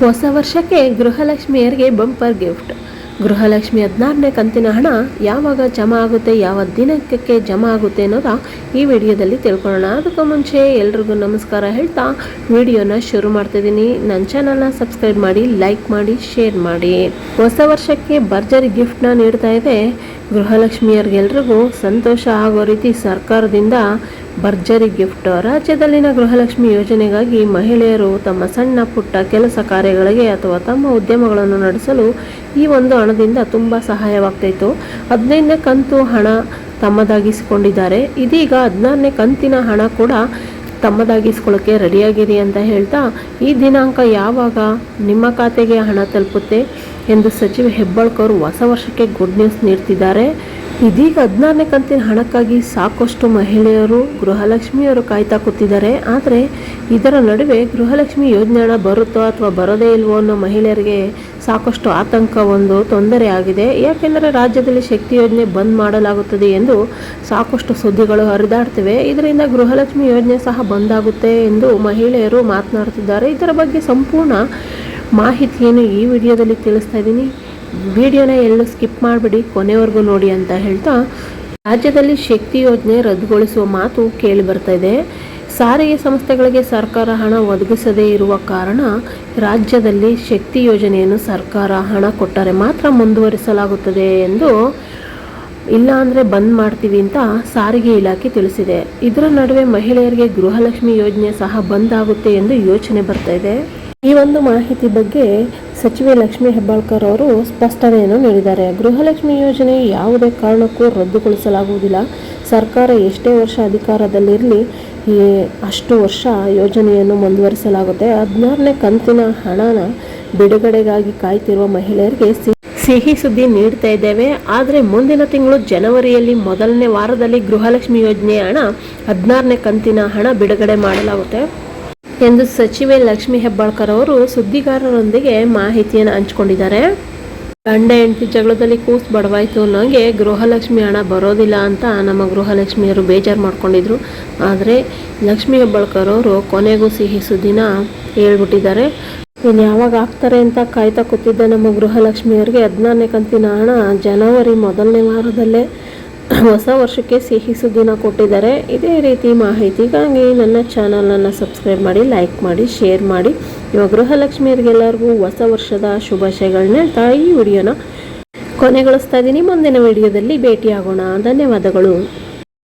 ಹೊಸ ವರ್ಷಕ್ಕೆ ಗೃಹಲಕ್ಷ್ಮಿಯರಿಗೆ bumper gift. Gruhalakshmi ಹದಿನಾರನೇ ಕಂತಿನ ಹಣ ಯಾವಾಗ ಜಮಾ ಆಗುತ್ತೆ, ಯಾವ ದಿನಕ್ಕೆ ಜಮಾ ಆಗುತ್ತೆ ಅನ್ನೋದ ಈ ವಿಡಿಯೋದಲ್ಲಿ ತಿಳ್ಕೊಳ್ಳೋಣ. ಅದಕ್ಕೂ ಮುಂಚೆ ಎಲ್ರಿಗೂ ನಮಸ್ಕಾರ ಹೇಳ್ತಾ ವಿಡಿಯೋನ ಶುರು ಮಾಡ್ತಿದ್ದೀನಿ. ನನ್ನ ಚಾನಲ್ನ ಸಬ್ಸ್ಕ್ರೈಬ್ ಮಾಡಿ ಲೈಕ್ ಮಾಡಿ ಶೇರ್ ಮಾಡಿ. ಹೊಸ ವರ್ಷಕ್ಕೆ ಭರ್ಜರಿ ಗಿಫ್ಟ್ನ ನೀಡ್ತಾ ಇದೆ. ಗೃಹಲಕ್ಷ್ಮಿಯರಿಗೆಲ್ರಿಗೂ ಸಂತೋಷ ಆಗೋ ರೀತಿ ಸರ್ಕಾರದಿಂದ ಭರ್ಜರಿ ಗಿಫ್ಟ್. ರಾಜ್ಯದಲ್ಲಿನ ಗೃಹಲಕ್ಷ್ಮಿ ಯೋಜನೆಗಾಗಿ ಮಹಿಳೆಯರು ತಮ್ಮ ಸಣ್ಣ ಪುಟ್ಟ ಕೆಲಸ ಕಾರ್ಯಗಳಿಗೆ ಅಥವಾ ತಮ್ಮ ಉದ್ಯಮಗಳನ್ನು ನಡೆಸಲು ಈ ಒಂದು ಹಣದಿಂದ ತುಂಬ ಸಹಾಯವಾಗ್ತಾಯಿತ್ತು. ಹದಿನೈದನೇ ಕಂತು ಹಣ ತಮ್ಮದಾಗಿಸಿಕೊಂಡಿದ್ದಾರೆ. ಇದೀಗ ಹದಿನಾರನೇ ಕಂತಿನ ಹಣ ಕೂಡ ತಮ್ಮದಾಗಿಸ್ಕೊಳ್ಳೋಕ್ಕೆ ರೆಡಿಯಾಗಿರಿ ಅಂತ ಹೇಳ್ತಾ, ಈ ದಿನಾಂಕ ಯಾವಾಗ ನಿಮ್ಮ ಖಾತೆಗೆ ಹಣ ತಲುಪುತ್ತೆ? ಎಂದು ಸಚಿವ ಹೆಬ್ಬಾಳ್ಕರ್ ಹೊಸ ವರ್ಷಕ್ಕೆ ಗುಡ್ ನ್ಯೂಸ್ ನೀಡ್ತಿದ್ದಾರೆ. ಇದೀಗ ಹದಿನಾರನೇ ಕಂತಿನ ಹಣಕ್ಕಾಗಿ ಸಾಕಷ್ಟು ಮಹಿಳೆಯರು ಗೃಹಲಕ್ಷ್ಮಿಯವರು ಕಾಯ್ತಾ ಕೂತಿದ್ದಾರೆ. ಆದರೆ ಇದರ ನಡುವೆ ಗೃಹಲಕ್ಷ್ಮಿ ಯೋಜನೆ ಹಣ ಬರುತ್ತೋ ಅಥವಾ ಬರೋದೇ ಇಲ್ವೋ ಅನ್ನೋ ಮಹಿಳೆಯರಿಗೆ ಸಾಕಷ್ಟು ಆತಂಕ ಒಂದು ತೊಂದರೆ ಆಗಿದೆ. ಯಾಕೆಂದರೆ ರಾಜ್ಯದಲ್ಲಿ ಶಕ್ತಿ ಯೋಜನೆ ಬಂದ್ ಮಾಡಲಾಗುತ್ತದೆ ಎಂದು ಸಾಕಷ್ಟು ಸುದ್ದಿಗಳು ಹರಿದಾಡ್ತಿವೆ. ಇದರಿಂದ ಗೃಹಲಕ್ಷ್ಮಿ ಯೋಜನೆ ಸಹ ಬಂದಾಗುತ್ತೆ ಎಂದು ಮಹಿಳೆಯರು ಮಾತನಾಡುತ್ತಿದ್ದಾರೆ. ಇದರ ಬಗ್ಗೆ ಸಂಪೂರ್ಣ ಮಾಹಿತಿಯನ್ನು ಈ ವಿಡಿಯೋದಲ್ಲಿ ತಿಳಿಸ್ತಾ ಇದ್ದೀನಿ. ವಿಡಿಯೋನ ಎಲ್ಲೂ ಸ್ಕಿಪ್ ಮಾಡಿಬಿಡಿ, ಕೊನೆವರೆಗೂ ನೋಡಿ ಅಂತ ಹೇಳ್ತಾ ರಾಜ್ಯದಲ್ಲಿ ಶಕ್ತಿ ಯೋಜನೆ ರದ್ದುಗೊಳಿಸುವ ಮಾತು ಕೇಳಿ ಬರ್ತಾ ಇದೆ. ಸಾರಿಗೆ ಸಂಸ್ಥೆಗಳಿಗೆ ಸರ್ಕಾರ ಹಣ ಒದಗಿಸದೇ ಇರುವ ಕಾರಣ ರಾಜ್ಯದಲ್ಲಿ ಶಕ್ತಿ ಯೋಜನೆಯನ್ನು ಸರ್ಕಾರ ಹಣ ಕೊಟ್ಟರೆ ಮಾತ್ರ ಮುಂದುವರಿಸಲಾಗುತ್ತದೆ ಎಂದು ಇಲ್ಲ ಅಂದರೆ ಬಂದ್ ಮಾಡ್ತೀವಿ ಅಂತ ಸಾರಿಗೆ ಇಲಾಖೆ ತಿಳಿಸಿದೆ. ಇದರ ನಡುವೆ ಮಹಿಳೆಯರಿಗೆ ಗೃಹಲಕ್ಷ್ಮಿ ಯೋಜನೆ ಸಹ ಬಂದ್ ಆಗುತ್ತೆ ಎಂದು ಯೋಚನೆ ಬರ್ತಾ ಇದೆ. ಈ ಒಂದು ಮಾಹಿತಿ ಬಗ್ಗೆ ಸಚಿವೆ ಲಕ್ಷ್ಮೀ ಹೆಬ್ಬಾಳ್ಕರ್ ಅವರು ಸ್ಪಷ್ಟನೆಯನ್ನು ನೀಡಿದ್ದಾರೆ. ಗೃಹಲಕ್ಷ್ಮಿ ಯೋಜನೆ ಯಾವುದೇ ಕಾರಣಕ್ಕೂ ರದ್ದುಗೊಳಿಸಲಾಗುವುದಿಲ್ಲ. ಸರ್ಕಾರ ಎಷ್ಟೇ ವರ್ಷ ಅಧಿಕಾರದಲ್ಲಿರಲಿ ಅಷ್ಟು ವರ್ಷ ಯೋಜನೆಯನ್ನು ಮುಂದುವರಿಸಲಾಗುತ್ತೆ. ಹದಿನಾರನೇ ಕಂತಿನ ಹಣನ ಬಿಡುಗಡೆಗಾಗಿ ಕಾಯ್ತಿರುವ ಮಹಿಳೆಯರಿಗೆ ಸಿಹಿ ಸುದ್ದಿ ನೀಡ್ತಾ ಇದ್ದೇವೆ. ಆದರೆ ಮುಂದಿನ ತಿಂಗಳು ಜನವರಿಯಲ್ಲಿ ಮೊದಲನೇ ವಾರದಲ್ಲಿ ಗೃಹಲಕ್ಷ್ಮಿ ಯೋಜನೆಯ ಹಣ ಹದಿನಾರನೇ ಕಂತಿನ ಹಣ ಬಿಡುಗಡೆ ಮಾಡಲಾಗುತ್ತೆ. ಎಂದು ಸಚಿವೆ ಲಕ್ಷ್ಮಿ ಹೆಬ್ಬಾಳ್ಕರ್ ಅವರು ಸುದ್ದಿಗಾರರೊಂದಿಗೆ ಮಾಹಿತಿಯನ್ನು ಹಂಚಿಕೊಂಡಿದ್ದಾರೆ. ಗಂಡ ಹೆಂಡತಿ ಜಗಳದಲ್ಲಿ ಕೂಸ್ ಬಡವಾಯ್ತು ಅನ್ನೋಂಗೆ ಗೃಹಲಕ್ಷ್ಮಿ ಹಣ ಬರೋದಿಲ್ಲ ಅಂತ ನಮ್ಮ ಗೃಹಲಕ್ಷ್ಮಿಯರು ಬೇಜಾರು ಮಾಡ್ಕೊಂಡಿದ್ರು. ಆದರೆ ಲಕ್ಷ್ಮಿ ಹೆಬ್ಬಾಳ್ಕರ್ ಅವರು ಕೊನೆಗೂ ಸಿಹಿ ಸುದ್ದಿನ ಹೇಳ್ಬಿಟ್ಟಿದ್ದಾರೆ. ಇನ್ನು ಯಾವಾಗ ಆಗ್ತಾರೆ ಅಂತ ಕಾಯ್ತಾ ಕೂತಿದ್ದ ನಮ್ಮ ಗೃಹಲಕ್ಷ್ಮಿಯವರಿಗೆ ಹದಿನಾರನೇ ಕಂತಿನ ಹಣ ಜನವರಿ ಮೊದಲನೇ ವಾರದಲ್ಲೇ ಹೊಸ ವರ್ಷಕ್ಕೆ ಸಿಹಿ ಸುದ್ದಿನ ಕೊಟ್ಟಿದ್ದಾರೆ. ಇದೇ ರೀತಿ ಮಾಹಿತಿಗಾಗಿ ನನ್ನ ಚಾನಲನ್ನು ಸಬ್ಸ್ಕ್ರೈಬ್ ಮಾಡಿ ಲೈಕ್ ಮಾಡಿ ಶೇರ್ ಮಾಡಿ. ಇವಾಗ ಗೃಹಲಕ್ಷ್ಮಿಯರಿಗೆಲ್ಲರಿಗೂ ಹೊಸ ವರ್ಷದ ಶುಭಾಶಯಗಳನ್ನ ಹೇಳ್ತಾ ಈ ವಿಡಿಯೋನ ಕೊನೆಗೊಳಿಸ್ತಾ ಇದ್ದೀನಿ. ಮುಂದಿನ ವಿಡಿಯೋದಲ್ಲಿ ಭೇಟಿಯಾಗೋಣ. ಧನ್ಯವಾದಗಳು.